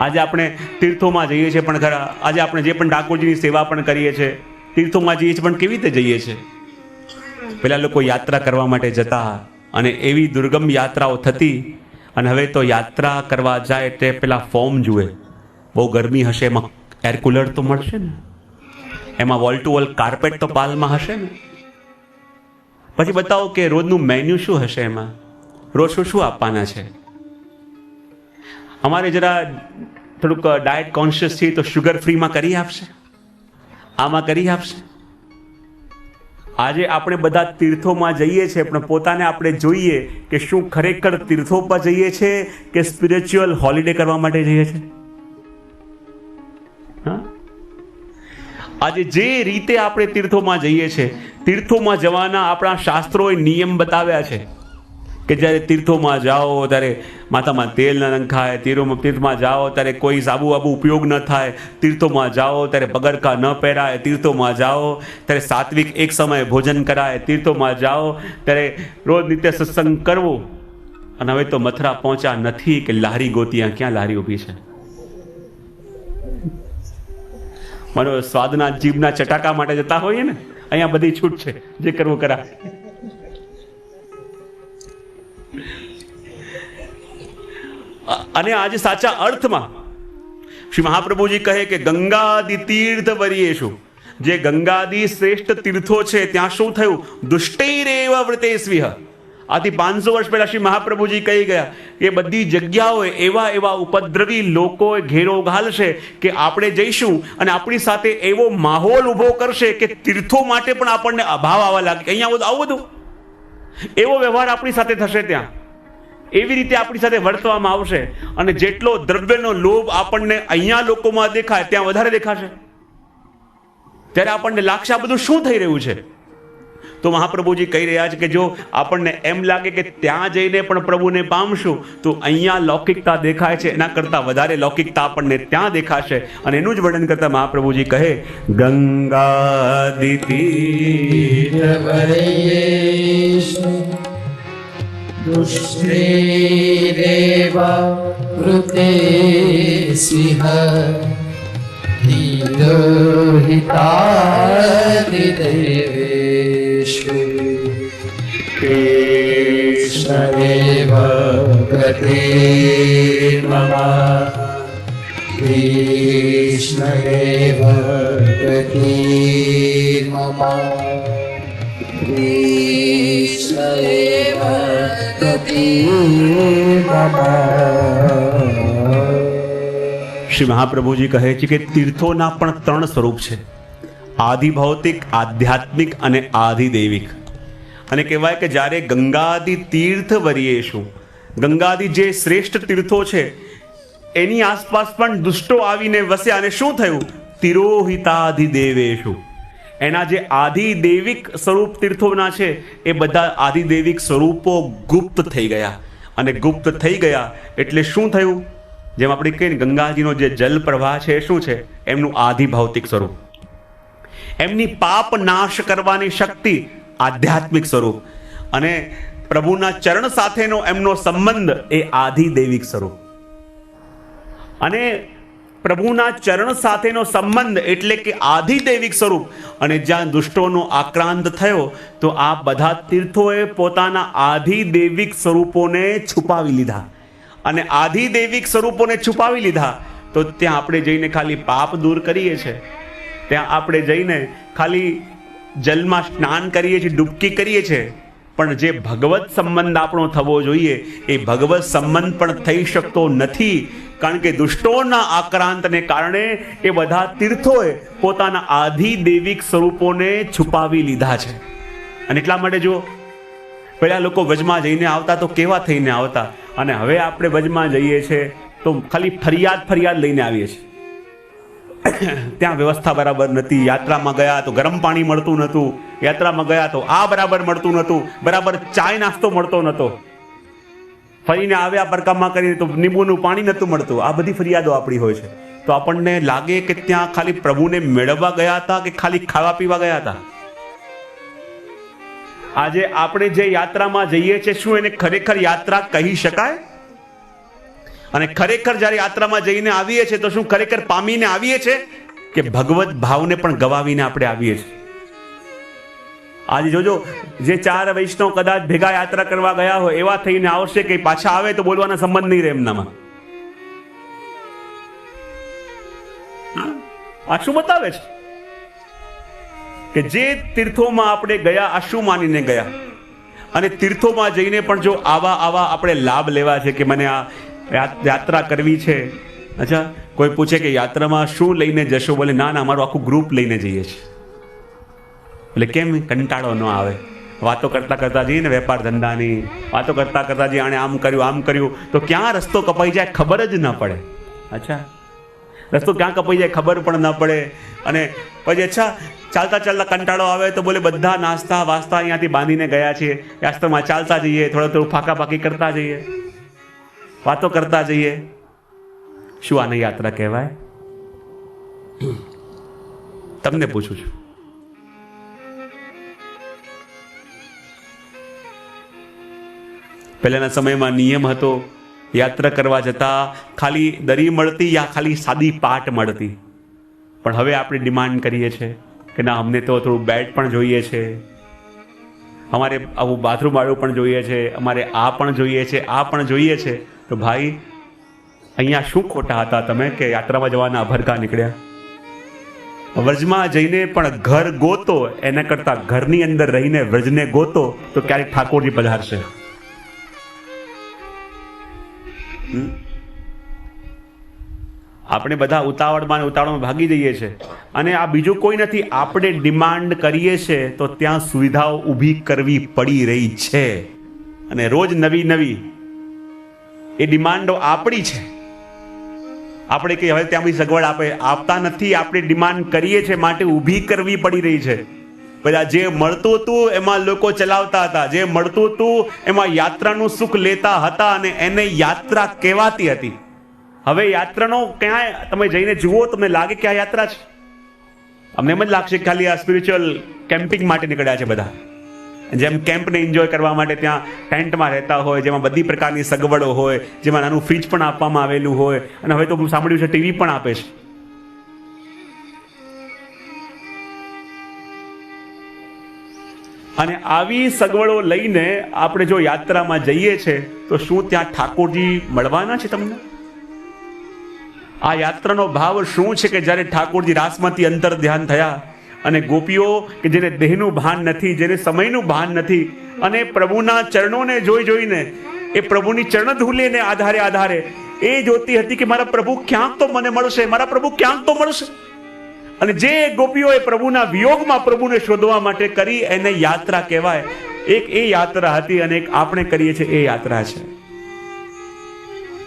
આજે આપણે તીર્થોમાં જઈએ છીએ, પણ ખરા, આજે આપણે જે પણ ઠાકોરજીની સેવા પણ કરીએ છીએ, તીર્થોમાં જઈએ છીએ, પણ કેવી રીતે જઈએ છીએ? પેલા લોકો યાત્રા કરવા માટે જતા અને એવી દુર્ગમ યાત્રાઓ થતી અને હવે તો યાત્રા કરવા જાય એટલે પેલા ફોર્મ જુએ. બહુ ગરમી હશે, એમાં એર કુલર તો મળશે ને? એમાં વોલ ટુ વોલ કાર્પેટ તો પાલમાં હશે ને? પછી બતાવો કે રોજનું મેન્યુ શું હશે એમાં? રોજ શું શું આપવાના છે? અમારે જરા થોડુંક ડાયટ કોન્શિયસ છીએ તો શુગર ફ્રીમાં કરી આપશે? આમાં કરી આપશે? આજે આપણે બધા તીર્થોમાં જઈએ છીએ, પણ પોતાને આપણે જોઈએ કે શું ખરેખર તીર્થો પર જઈએ છીએ કે સ્પિરિચ્યુઅલ હોલિડે કરવા માટે જઈએ છીએ? આજે જે રીતે આપણે તીર્થોમાં જઈએ છીએ તીર્થોમાં જવાના આપણા શાસ્ત્રોએ નિયમ બતાવ્યા છે કે જ્યારે તીર્થોમાં જાઓ, ત્યારે માથામાં તેલ ન નંખાય તીર્થોમાં તીર્થમાં જાઓ, ત્યારે કોઈ સાબુ વાબુ ઉપયોગ ન થાય, તીર્થોમાં જાઓ, ત્યારે પગરખા ન પહેરાય, તીર્થોમાં જાઓ, ત્યારે સાત્વિક એક સમયે ભોજન કરાય, તીર્થોમાં જાઓ, ત્યારે રોજ નિત્ય સત્સંગ કરવો. અને હવે તો મથુરા પહોંચ્યા નથી કે લારી ગોતિયા, ક્યાં લારી ઊભી છે? માનો સ્વાદના જીભના ચટાકા માટે જતા હોઈએ ને, અહીંયા બધી છૂટ છે, જે કરવું કરા. અને આજે સાચા અર્થમાં શ્રી મહાપ્રભુજી કહે કે ગંગાદિ તીર્થ વરીએશું. જે ગંગાદી શ્રેષ્ઠ તીર્થો છે, ત્યાં શું થયું? દુષ્ટૈરેવ વ્રતેસ્વિહ આથી પાંચસો વર્ષ પહેલા શ્રી મહાપ્રભુજી કહી ગયા એ બધી જગ્યાઓએ એવા એવા ઉપદ્રવી લોકો ઘેરો ઘાલશે કે આપણે જઈશું અને આપણી સાથે એવો માહોલ ઊભો કરશે કે તીર્થો માટે પણ આપણને અભાવ આવવા લાગે. અહીંયા અહીંયા આવું બધું? એવો વ્યવહાર આપણી સાથે થશે ત્યાં. એવી રીતે આપણી સાથે વર્તવામાં આવશે અને જેટલો દ્રવ્યનો લોભ આપણને અહીંયા લોકોમાં દેખાય, ત્યાં વધારે દેખાશે. ત્યારે આપણને લાગશે આ બધું શું થઈ રહ્યું છે? તો મહાપ્રભુજી કહી રહ્યા છે કે જો આપણને એમ લાગે કે ત્યાં જઈને પણ પ્રભુને પામશું તો અહીંયા લૌકિકતા દેખાય છે એના કરતાં વધારે લૌકિકતા આપણને ત્યાં દેખાશે અને એનું જ વર્ણન કરતા મહાપ્રભુજી કહે ગંગાદિતિ वरेषु दुष्टेरेव वृते स्विह धीरोहितादिदेवेषु कृष्णदेव गते मम कृष्णदेव गति मम कृष्णदेव गति मम શ્રી મહાપ્રભુજી કહે છે કે તીર્થોના પણ ત્રણ સ્વરૂપ છે આધિ ભૌતિક આધ્યાત્મિક અને આધિ દૈવિક અને કહેવાય કે જ્યારે ગંગાદિ તીર્થ વરીએશું ગંગાદી જે શ્રેષ્ઠ તીર્થો છે, એની આસપાસ પણ દુષ્ટો આવીને વસ્યા અને શું થયું? તિરોહિતાધિ દેવેશુ. એના જે આધિ દૈવિક સ્વરૂપ તીર્થોના છે, એ બધા આધિદેવિક સ્વરૂપો ગુપ્ત થઈ ગયા. અને ગુપ્ત થઈ ગયા એટલે શું થયું? જેમ આપણે કહીએ ગંગાજીનો જે જલ પ્રવાહ છે, એ શું છે? એમનું આધિ સ્વરૂપ. એમની પાપ નાશ કરવાની શક્તિ આધ્યાત્મિક સ્વરૂપ. અને પ્રભુના ચરણ સાથેનો એમનો સંબંધ એ આધિ દૈવિક સ્વરૂપ. અને પ્રભુના ચરણ સાથેનો સંબંધ એટલે કે આધિદૈવિક સ્વરૂપ. અને જ્યાં દુષ્ટોનો આક્રાંત થયો, તો આ બધા તીર્થોએ પોતાના આધિ દૈવિક સ્વરૂપોને છુપાવી લીધા. અને આધિ દૈવિક સ્વરૂપોને છુપાવી લીધા, તો ત્યાં આપણે જઈને ખાલી પાપ દૂર કરીએ છીએ. ત્યાં આપણે જઈને ખાલી જલમાં સ્નાન કરીએ છીએ, ડૂબકી કરીએ છીએ, પણ જે ભગવત સંબંધ આપણો થવો જોઈએ, એ ભગવત સંબંધ પણ થઈ શકતો નથી, કારણ કે દુષ્ટોના આક્રાંતને કારણે એ બધા તીર્થોએ પોતાના આધિ દૈવિક સ્વરૂપોને છુપાવી લીધા છે. અને એટલા માટે જો પહેલા લોકો વજમાં જઈને આવતા તો કેવા થઈને આવતા? અને હવે આપણે વજમાં જઈએ છીએ, તો ખાલી ફરિયાદ ફરિયાદ લઈને આવીએ છીએ. ત્યાં વ્યવસ્થા બરાબર નથી યાત્રામાં ગયા તો ગરમ પાણી મળતું નહોતું. યાત્રામાં ગયા તો આ બરાબર મળતું નહોતું. બરાબર ચાય નાસ્તો મળતો નહોતો. ફરીને આવ્યા પરકામાં કરીને તો લીંબુનું પાણી નહોતું મળતું. આ બધી ફરિયાદો આપણી હોય છે. તો આપણને લાગે કે ત્યાં ખાલી પ્રભુને મેળવવા ગયા હતા કે ખાલી ખાવા પીવા ગયા હતા? આજે આપણે જે યાત્રામાં જઈએ છીએ, શું એને ખરેખર યાત્રા કહી શકાય? અને ખરેખર જ્યારે યાત્રામાં જઈને આવીએ છીએ તો શું ખરેખર પામીને આવીએ છીએ કે ભગવત ભાવને પણ ગવાવીને આપણે આવીએ છીએ? આજે જોજો જે ચાર વૈષ્ણવ કદાચ ભેગા યાત્રા કરવા ગયા હોય એવા થઈને આવશે કે પાછા આવે તો બોલવાના સંબંધ નહીં રહે એમનામાં. આ શું બતાવે છે? કે જે તીર્થોમાં આપણે ગયા આ શું માનીને ગયા? અને તીર્થોમાં જઈને પણ જો આવા આવા આપણે લાભ લેવા છે કે મને આ યાત્રા કરવી છે. અચ્છા, કોઈ પૂછે કે યાત્રામાં શું લઈને જશો? બોલે, ના ના, અમારું આખું ગ્રુપ લઈને જઈએ છીએ. એટલે કેમ કંટાળો ન આવે? વાતો કરતા કરતા જઈએ ને વેપાર ધંધાની, વાતો કરતા કરતા જઈએ, આણે આમ કર્યું આમ કર્યું. તો ક્યાં રસ્તો કપાઈ જાય ખબર જ ન પડે. અચ્છા, રસ્તો ક્યાં કપાઈ જાય ખબર પણ ન પડે. અને પછી, અચ્છા, ચાલતા ચાલતા કંટાળો આવે તો બોલે, બધા નાસ્તા વાસ્તા અહીંયાથી બાંધીને ગયા છીએ. રાસ્તામાં ચાલતા જઈએ થોડું થોડું ફાંકા ફાંકી કરતા જઈએ. વાતો કરતા જઈએ. શું આને યાત્રા કહેવાય? તમને પૂછું છું. પહેલાના સમયમાં નિયમ હતો, યાત્રા કરવા જતા ખાલી દરી મળતી યા ખાલી સાદી પાટ મળતી. પણ હવે આપણે ડિમાન્ડ કરીએ છીએ કે ના, અમને તો થોડું બેડ પણ જોઈએ છે. અમારે આવું બાથરૂમ વાળું પણ જોઈએ છે, અમારે આ પણ જોઈએ છે, આ પણ જોઈએ છે. તો ભાઈ, અહીંયા શું ખોટા હતા તમે કે યાત્રામાં જવાના અભરકા નીકળ્યા? વ્રજમાં જઈને પણ ઘર ગોતો, એના કરતા ઘરની અંદર રહીને વ્રજને ગોતો, તો ક્યારેક ઠાકોરજી પધારશે? આપણે બધા ઉતાવળમાં ઉતાવળમાં ભાગી જઈએ છે. અને આ બીજું કોઈ નથી, આપણે ડિમાન્ડ કરીએ છે, તો ત્યાં સુવિધાઓ ઊભી કરવી પડી રહી છે. અને રોજ નવી નવી એ ડિમાન્ડો આપણી છે. આપણે કે હવે ત્યાં બી સગવડ આપે. આપતા નથી, આપણે ડિમાન્ડ કરીએ છીએ, માટે ઊભી કરવી પડી રહી છે. બધા જે મળતું હતું, એમાં લોકો ચલાવતા હતા. જે મળતું હતું, એમાં યાત્રાનું સુખ લેતા હતા અને એને યાત્રા કહેવાતી હતી. હવે યાત્રાનો ક્યાંય, તમે જઈને જુઓ, તમને લાગે કે આ યાત્રા છે? અમને એમ જ લાગશે ખાલી આ સ્પિરિચ્યુઅલ કેમ્પિંગ માટે નીકળ્યા છે બધા. જેમ કેમ્પને એન્જોય કરવા માટે ત્યાં ટેન્ટમાં રહેતા હોય, જેમાં બધી પ્રકારની સગવડો હોય, જેમાં નાનું ફ્રીજ પણ આપવામાં આવેલું હોય, અને હવે તો હું સાંભળ્યું છે ટીવી પણ આપે છે. અને આવી સગવડો લઈને આપણે જો યાત્રામાં જઈએ છે, તો શું ત્યાં ઠાકોરજી મળવાના છે તમને? આ યાત્રાનો ભાવ શું છે કે જ્યારે ઠાકોરજી રાસમાંથી અંતર ધ્યાન થયા અને ગોપીઓ કે જેને દેહનું ભાન નથી, જેને સમયનું ભાન નથી, અને પ્રભુના ચરણોને જોઈ જોઈને, એ પ્રભુની ચરણ ધૂલેને આધારે આધારે, એ જોતી હતી કે મારા પ્રભુ ક્યાંક તો મને મળશે, મારા પ્રભુ ક્યાંક તો મળશે. અને જે ગોપીઓએ પ્રભુના વિયોગમાં પ્રભુને શોધવા માટે કરી, એને યાત્રા કહેવાય. એક એ યાત્રા હતી અને એક આપણે કરીએ છીએ, એ યાત્રા છે.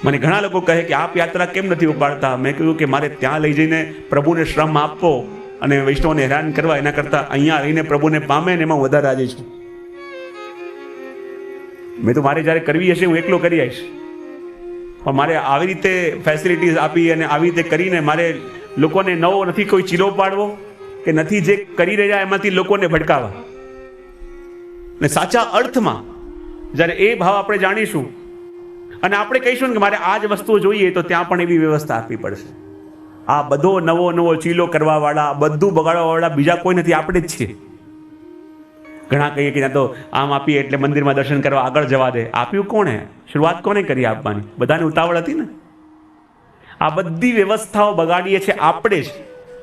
મને ઘણા લોકો કહે કે આપ યાત્રા કેમ નથી ઉપાડતા? મેં કહ્યું કે મારે ત્યાં લઈ જઈને પ્રભુને શ્રમ આપવો અને વૈષ્ણવને હેરાન કરવા એના કરતા અહીંયા રહીને પ્રભુને પામે ને એમાં વધારે રાજી છું. મેં તો મારે જ્યારે કરવી હશે હું એકલો કરી આવીશ. પણ મારે આવી રીતે ફેસિલિટીઝ આપી અને આવી રીતે કરીને મારે લોકોને નવો નથી કોઈ ચીલો પાડવો કે નથી જે કરી રહ્યા એમાંથી લોકોને ભટકાવા ને સાચા અર્થમાં જ્યારે એ ભાવ આપણે જાણીશું અને આપણે કહીશું ને કે મારે આ જ વસ્તુઓ જોઈએ તો ત્યાં પણ એવી વ્યવસ્થા આપવી પડશે. આ બધો નવો નવો ચીલો કરવા વાળા બધું બગાડવા વાળા બીજા કોઈ નથી, આપણે જ છીએ. ઘણા કહીએ કે ત્યાં તો આમ આપીએ એટલે મંદિરમાં દર્શન કરવા આગળ જવા દે. આપ્યું કોણે? શરૂઆત કોને કરી આપવાની? બધાને ઉતાવળ હતી ને? આ બધી વ્યવસ્થાઓ બગાડીએ છીએ આપણે જ.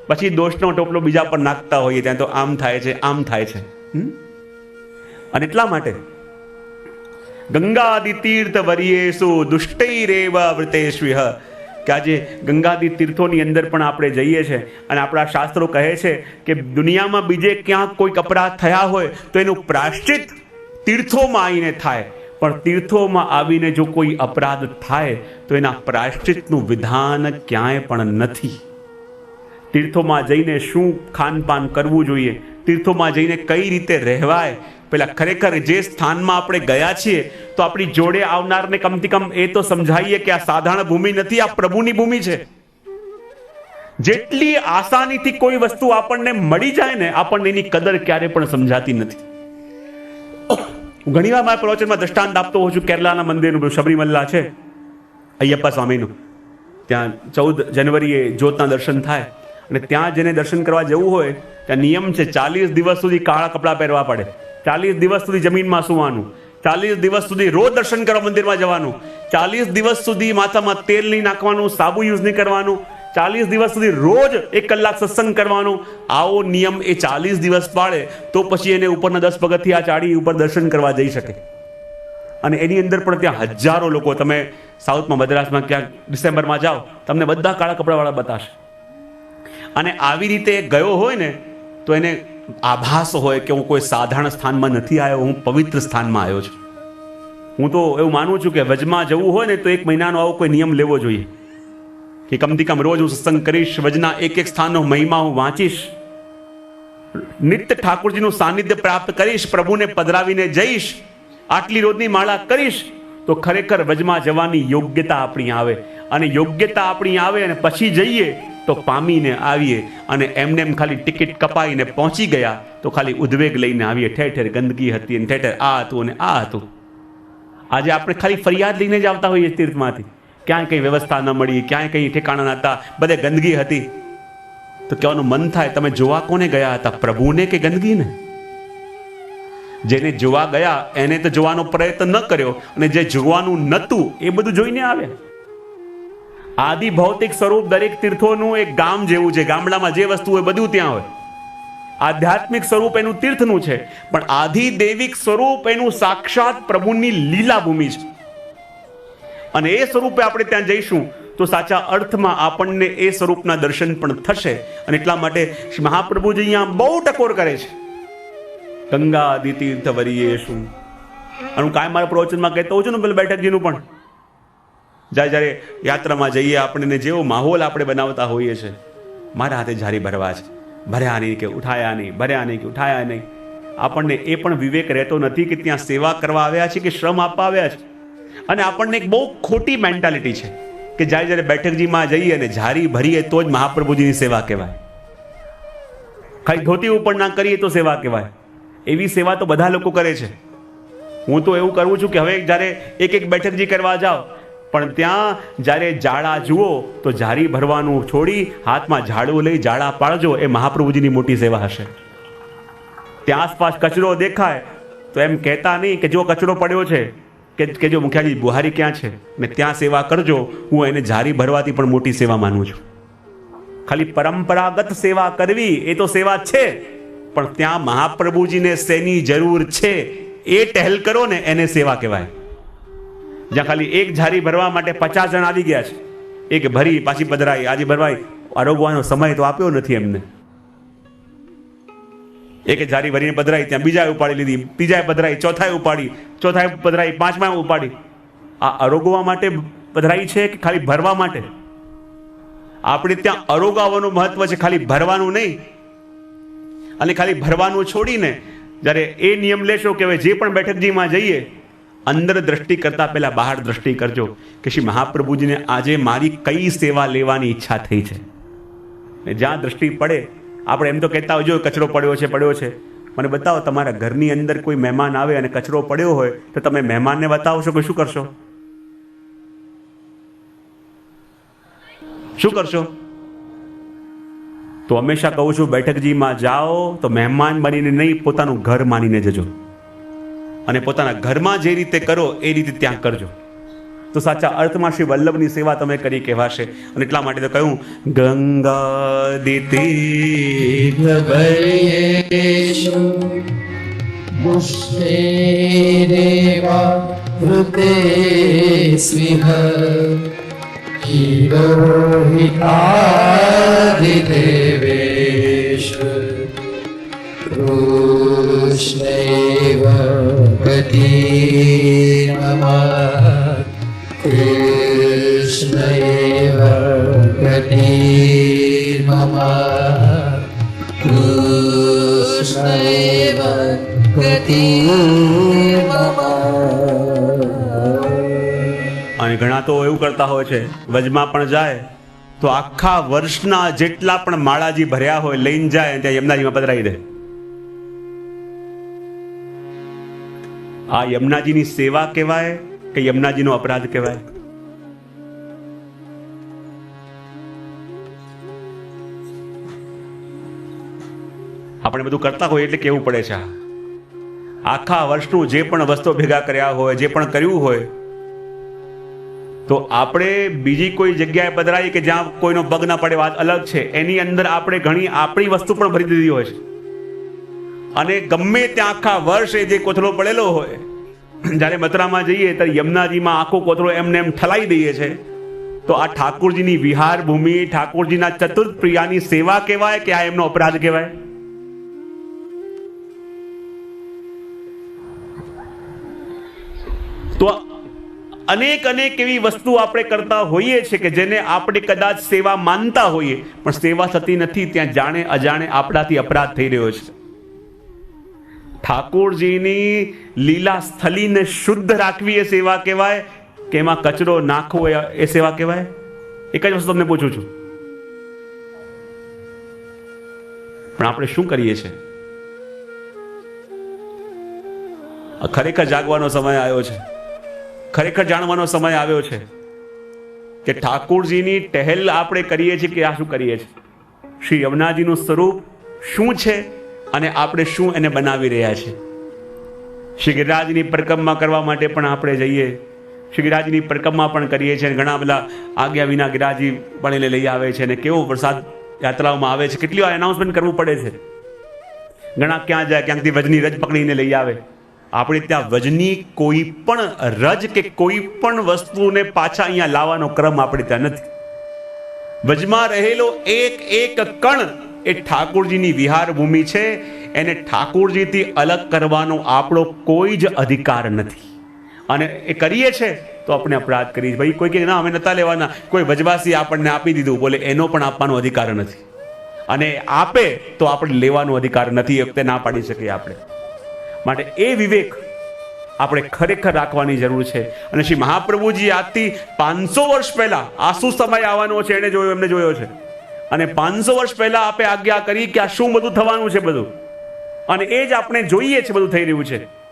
પછી દોષનો ટોપલો બીજા પર નાખતા હોઈએ ત્યાં તો આમ થાય છે, આમ થાય છે? અને એટલા માટે ગંગાદિ તીર્થ વરિયેશુ દુષ્ટૈરેવ વૃતેષ્વિહ. કે આજે ગંગાદી તીર્થોની અંદર પણ આપણે જઈએ છીએ અને આપણા શાસ્ત્રો કહે છે કે દુનિયામાં બીજે ક્યાંક કોઈક અપરાધ થયા હોય તો એનું પ્રાશ્ચિત તીર્થોમાં આવીને થાય. પણ તીર્થોમાં આવીને જો કોઈ અપરાધ થાય તો એના પ્રાશ્ચિતનું વિધાન ક્યાંય પણ નથી. તીર્થોમાં જઈને શું ખાનપાન કરવું જોઈએ? તીર્થોમાં જઈને કઈ રીતે રહેવાય? પેલા ખરેખર જે સ્થાનમાં આપણે ગયા છીએ, તો આપણી જોડે આવનારને કમથી કમ એ તો સમજાવીએ કે આ સાધારણ ભૂમિ નથી, આ પ્રભુની ભૂમિ છે. જેટલી આસાનીથી કોઈ વસ્તુ આપણને મળી જાય ને, આપણને એની કદર ક્યારે પણ સમજાતી નથી. હું ઘણીવાર મારા પ્રવચનમાં દ્રષ્ટાંત આપતો હોઉં છું, કેરલાના મંદિરનું શબરીમલ્લા છે, અયપ્પા સ્વામીનું. ત્યાં ચૌદ જાન્યુઆરીએ જ્યોતના દર્શન થાય. અને ત્યાં જેને દર્શન કરવા જવું હોય, ત્યાં નિયમ છે, ચાલીસ દિવસ સુધી કાળા કપડાં પહેરવા પડે. ચાલીસ દિવસ સુધી જમીનમાં સૂવાનું. ચાલીસ દિવસ સુધી રોજ દર્શન કરવા મંદિરમાં જવાનું. ચાલીસ દિવસ સુધી માથામાં તેલ નહીં નાખવાનું, સાબુ યુઝ નહીં કરવાનું. ચાલીસ દિવસ સુધી રોજ એક કલાક સત્સંગ કરવાનો. આવો નિયમ એ ચાલીસ દિવસ પાળે, તો પછી એને ઉપરના દસ પગથિયા ચાડી ઉપર દર્શન કરવા જઈ શકે. અને એની અંદર પણ ત્યાં હજારો લોકો, તમે સાઉથમાં, મદ્રાસમાં ક્યાંક ડિસેમ્બરમાં જાઓ, તમને બધા કાળા કપડાવાળા બતાશે. અને આવી રીતે ગયો હોય ને, તો એને આભાસ હોય કે હું કોઈ સાધારણ સ્થાનમાં નથી આવ્યો, હું પવિત્ર સ્થાનમાં આવ્યો છું. હું તો એવું માનું છું કે વજમાં જવું હોય ને, તો એક મહિનાનો આવો કોઈ નિયમ લેવો જોઈએ. કે કમથી કમ રોજ હું સત્સંગ કરીશ વજના એક એક સ્થાનનો મહિમા હું વાંચીશ. નિત્ય ઠાકોરજીનું સાનિધ્ય પ્રાપ્ત કરીશ, પ્રભુને પધરાવીને જઈશ, આટલી રોજની માળા કરીશ, તો ખરેખર વજમાં જવાની યોગ્યતા આપણી આવે. અને યોગ્યતા આપણી આવે અને પછી જઈએ તો પામીને આવીએ અને એમને એમ ખાલી ટિકિટ કપાઈને પહોંચી ગયા તો ખાલી ઉદ્વેગ લઈને આવીએ. ઠેર ઠેર ગંદકી હતી અને ઠેર ઠેર આ હતું અને આ હતું. આજે આપણે ખાલી ફરિયાદ લઈને જ આવતા હોઈએ તીર્થમાંથી. ક્યાંય કંઈ વ્યવસ્થા ન મળી, ક્યાંય કંઈ ઠેકાણા નહોતા બધે ગંદકી હતી. તો કહેવાનું મન થાય, તમે જોવા કોને ગયા હતા? પ્રભુને કે ગંદકીને? જેને જોવા ગયા, એને તો જોવાનો પ્રયત્ન ન કર્યો અને જે જોવાનું નહોતું એ બધું જોઈને આવ્યા. આદિ ભૌતિક સ્વરૂપ દરેક તીર્થોનું એક ગામ જેવું છે. ગામડામાં જે વસ્તુ હોય બધું ત્યાં હોય. આધ્યાત્મિક સ્વરૂપ એનું તીર્થનું છે, પણ આધિ દૈવિક સ્વરૂપ એનું સાક્ષાત પ્રભુની લીલા ભૂમિ છે. અને એ સ્વરૂપે આપણે ત્યાં જઈશું, તો સાચા અર્થમાં આપણને એ સ્વરૂપના દર્શન પણ થશે. અને એટલા માટે મહાપ્રભુજી અહીંયા બહુ ટકોર કરે છે. ગંગા આદિ તીર્થ વરીએ શું? અને હું કાંઈ મારા પ્રવચનમાં કહેતો હોઉં છું ને પેલું બેઠકજીનું પણ. જ્યારે જ્યારે યાત્રામાં જઈએ આપણને જેવો માહોલ આપણે બનાવતા હોઈએ છીએ મારા હાથે જારી ભરવા છે. ભર્યા નહીં કે ઉઠાયા નહીં, ભર્યા નહીં કે ઉઠાયા નહીં. આપણને એ પણ વિવેક રહેતો નથી કે ત્યાં સેવા કરવા આવ્યા છે કે શ્રમ આપવા આવ્યા છે. અને આપણને એક બહુ ખોટી મેન્ટાલિટી છે કે જ્યારે જ્યારે બેઠકજીમાં જઈએ અને જારી ભરીએ તો જ મહાપ્રભુજીની સેવા કહેવાય. ખાલી ધોતી ઉપર ના કરીએ તો સેવા કહેવાય. એવી સેવા તો બધા લોકો કરે છે. હું તો એવું કરું છું કે હવે જ્યારે એક એક બેઠકજી કરવા જાઓ પણ ત્યાં જ્યારે જાળા જુઓ તો ઝારી ભરવાનું છોડી હાથમાં ઝાડું લઈ જાળા પાડજો, એ મહાપ્રભુજીની મોટી સેવા હશે. ત્યાં આસપાસ કચરો દેખાય, તો એમ કહેતા નહીં કે જો કચરો પડ્યો છે, કે કે જો મુખિયાજી બુહારી ક્યાં છે, ને ત્યાં સેવા કરજો, હું એને જારી ભરવાથી પણ મોટી સેવા માનું છું. ખાલી પરંપરાગત સેવા કરવી, એ તો સેવા છે, પણ ત્યાં મહાપ્રભુજીને શેની જરૂર છે, એ ટહેલ કરો ને એને સેવા કહેવાય. જ્યાં ખાલી એક ઝારી ભરવા માટે પચાસ જણ આવી ગયા છે. એક ભરી, પાછી પધરાઈ, આજે ભરવાઈ. આરોગવાનો સમય તો આપ્યો નથી એમને. એક ઝારી ભરીને પધરાઈ, ત્યાં બીજાએ ઉપાડી લીધી. ત્રીજાએ પધરાઈ, ચોથાએ ઉપાડી. ચોથાએ પધરાઈ, પાંચમાએ ઉપાડી. આ અરોગવા માટે પધરાઈ છે કે ખાલી ભરવા માટે? આપણે ત્યાં અરોગાવાનું મહત્વ છે, ખાલી ભરવાનું નહીં. અને ખાલી ભરવાનું છોડીને જ્યારે એ નિયમ લેશો કે હવે જે પણ બેઠકજીમાં જઈએ અંદર દ્રષ્ટિ કરતા પહેલા બહાર દ્રષ્ટિ કરજો કે શ્રી મહાપ્રભુજીને આજે મારી કઈ સેવા લેવાની ઈચ્છા થઈ છે. જ્યાં દ્રષ્ટિ પડે, આપણે એમ તો કહેતા હોય કચરો પડ્યો છે પડ્યો છે. મને બતાવો, તમારા ઘરની અંદર કોઈ મહેમાન આવે અને કચરો પડ્યો હોય, તો તમે મહેમાનને બતાવશો કે શું કરશો? શું કરશો? તો હંમેશા કહું છું, બેઠકજીમાં જાઓ, તો મહેમાન બનીને નહીં, પોતાનું ઘર માનીને જજો. અને પોતાના ઘરમાં જે રીતે કરો એ રીતે ત્યાં કરજો. તો સાચા અર્થમાં શ્રી વલ્લભની સેવા તમે કરી કહેવાશે. અને એટલા માટે તો કહ્યું, ગંગા દીતિ સ્વિહ. स्विह क्षीरोहितादिदेवेषु कृष्णैव गति मम कृष्णैव गति मम कृष्णैव गति मम અને ઘણા તો એવું કરતા હોય છે વજમાં પણ જાય તો આખા વર્ષના જેટલા પણ માળાજી ભર્યા હોય લઈને જાય અને ત્યાં યમુનાજીમાં પધરાવી દે આ યમુનાજીની સેવા કહેવાય કે યમુનાજીનો અપરાધ કહેવાય? આપણે બધું કરતા હોય એટલે કેવું પડે છે. આખા વર્ષનું જે પણ વસ્તુ ભેગા કર્યા હોય, જે પણ કર્યું હોય, તો આપણે બીજી કોઈ જગ્યાએ પધરાઈ કે જ્યાં કોઈનો પગ ના પડે, વાત અલગ છે. એની અંદર આપણે ઘણી આપણી વસ્તુ પણ ભરી દીધી હોય છે. અને ગમે ત્યાં આખા વર્ષે જે કોથળો પડેલો હોય, જ્યારે મથુરામાં જઈએ ત્યારે યમુનાજીમાં આખો કોથળો એમને એમ ઠલાઈ દઈએ છે. તો આ ઠાકોરજીની વિહાર ભૂમિ ઠાકોરજીના ચતુર્થ પ્રિયાની સેવા કહેવાય કે આ એમનો અપરાધ કહેવાય? તો અનેક અનેક એવી વસ્તુ આપણે કરતા હોઈએ છીએ કે જેને આપણે કદાચ સેવા માનતા હોઈએ, પણ સેવા થતી નથી, ત્યાં જાણે અજાણે આપણાથી અપરાધ થઈ રહ્યો છે. ઠાકોરજીની લીલા સ્થલીને શુદ્ધ રાખવી એ સેવા કહેવાય કે એમાં કચરો નાખવો એ સેવા કહેવાય? એક જ વસ્તુ તમને પૂછું છું. પણ આપણે શું કરીએ છીએ? ખરેખર જાગવાનો સમય આવ્યો છે. ખરેખર જાણવાનો સમય આવ્યો છે કે ઠાકોરજીની ટહેલ આપણે કરીએ છીએ કે આ શું કરીએ છીએ? શ્રી યમુનાજીનું સ્વરૂપ શું છે? અને આપણે શું એને બનાવી રહ્યા છે શ્રી ગિરિરાજની પરિક્રમા કરવા માટે પણ આપણે જઈએ. શ્રી ગિરિરાજની પરિક્રમા પણ કરીએ છીએ અને ઘણા બધા આજ્ઞા વિના ગિરાજી પણ લઈ આવે છે અને કેવો વરસાદ યાત્રાઓમાં આવે છે, કેટલી વાર એનાઉન્સમેન્ટ કરવું પડે છે. ઘણા ક્યાં જાય, ક્યાંકથી વજની રજ પકડીને લઈ આવે. આપણે ત્યાં વજની કોઈ પણ રજ કે કોઈ પણ વસ્તુને પાછા અહીંયા લાવવાનો ક્રમ આપણે ત્યાં નથી. વજમાં રહેલો એક એક કણ એ ઠાકોરજીની વિહાર ભૂમિ છે. એને ઠાકોરજીથી અલગ કરવાનો આપણો કોઈ જ અધિકાર નથી. અને એ કરીએ છે તો આપણે અપરાધ કરીએ ભાઈ, કોઈ કે ના, અમે નતા લેવાના. કોઈ વજવાસી આપણને આપી દીધું. બોલે, એનો પણ આપવાનો અધિકાર નથી. અને આપે તો આપણે લેવાનો અધિકાર નથી. એ વખતે ના પાડી શકીએ આપણે. માટે એ વિવેક આપણે ખરેખર રાખવાની જરૂર છે. અને શ્રી મહાપ્રભુજી આજથી પાંચસો વર્ષ પહેલા આ શું સમય આવવાનો છે. એને જોયો, એમને જોયો છે. અને પાંચસો વર્ષ પહેલા આપે આજ્ઞા કરી કે આ શું બધું થવાનું છે બધું? અને એ જ આપણે જોઈએ છે બધું થઈ રહ્યું છે.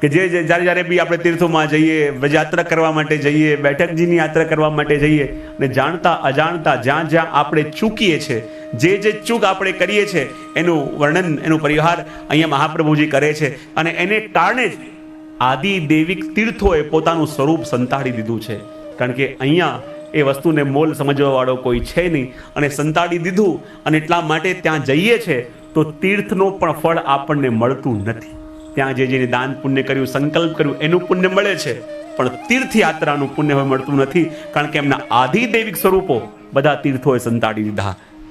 કે જે જ્યારે જ્યારે બી આપણે તીર્થોમાં જઈએ યાત્રા કરવા માટે જઈએ, બેઠકજીની યાત્રા કરવા માટે જઈએ, અને જાણતા, અજાણતા, જ્યાં જ્યાં આપણે ચૂકીએ છીએ જે જે ચૂક આપણે કરીએ છીએ એનું વર્ણન, એનું પરિહાર અહીંયા મહાપ્રભુજી કરે છે. અને એને કારણે જ આદિ દૈવિક તીર્થોએ પોતાનું સ્વરૂપ સંતાડી દીધું છે. કારણ કે અહીંયા એ વસ્તુને મોલ સમજવાવાળો કોઈ છે નહીં. અને સંતાડી દીધું અને એટલા માટે ત્યાં જઈએ છે, તો તીર્થનો પણ ફળ આપણને મળતું નથી. ત્યાં જે જેને દાન પુણ્ય કર્યું, સંકલ્પ કર્યું, એનું પુણ્ય મળે છે, પણ તીર્થયાત્રાનું પુણ્ય હવે મળતું નથી, કારણ કે એમના આધિદૈવિક સ્વરૂપો બધા તીર્થોએ સંતાડી દીધા.